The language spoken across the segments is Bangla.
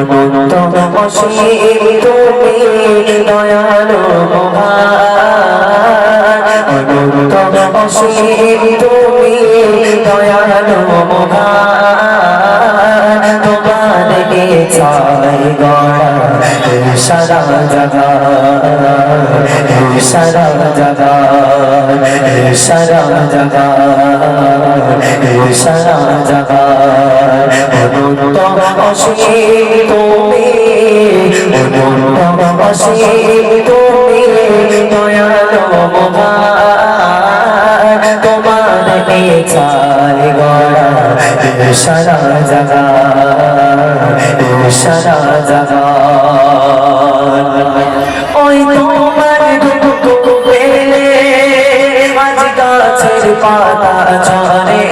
অনন্ত অসীম তুমি দয়ালু অনন্ত অসীম তুমি দয়ালু তোমার চাই গড়া সারা জগা সারা জগা সারা জগা সারা জগা অনন্ত অসীম অসীম তুমি দয়ালু তোমার চাই গড়া সারা জগা সারা জগা ওই তোমার পাতা ঝরে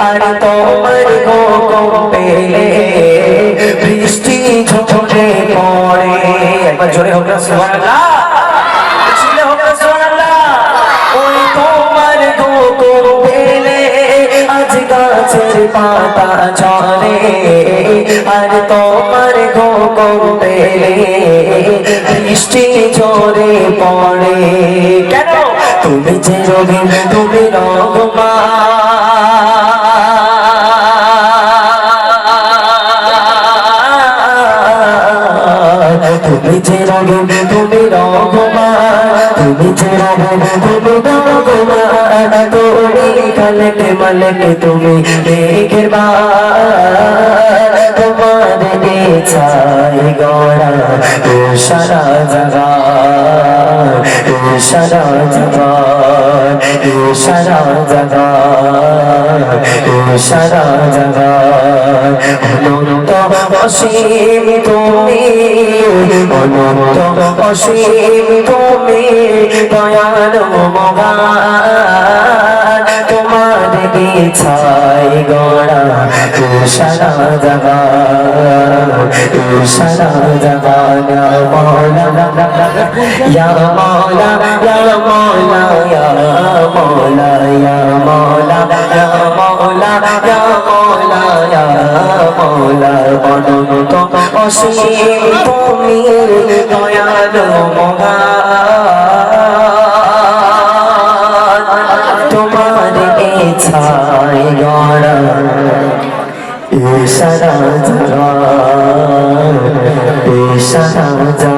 আর তোমার গো পেলে, বৃষ্টি ঝরে একবার জোরে হোক না সুবহানাল্লাহ। ছিলে হোক না সুবহানাল্লাহ। ওই তোমার গো পেলে আজ গাছের পাতা ঝরে আর তোমার গো পেলে বৃষ্টি ঝরে পড়ে। কেন? তুমি যে রবি তুমি রহমান রবি তুমি রহমান তুমি যে হবে তুমি রহমান তুমি তুমি দেখের তোমার চাই গড়া। সারা জগা সারা জগা ও সারা জগা ও সারা জগা অনন্ত অসীম তুমি, অনন্ত অসীম তুমি, দয়ালু মহান তোমার ছাই গড়া তু সারা জগা তু সারা জগা ইয়া মৌলা ইয়া মৌলা ইয়া মৌলা ইয়া মৌলা ইয়া মৌলা ইয়া মৌলা ইয়া মৌলা অনন্ত অসীম তুমি দয়ালু মহান ছাই গড়া ইশারা জগা ইশারা জগা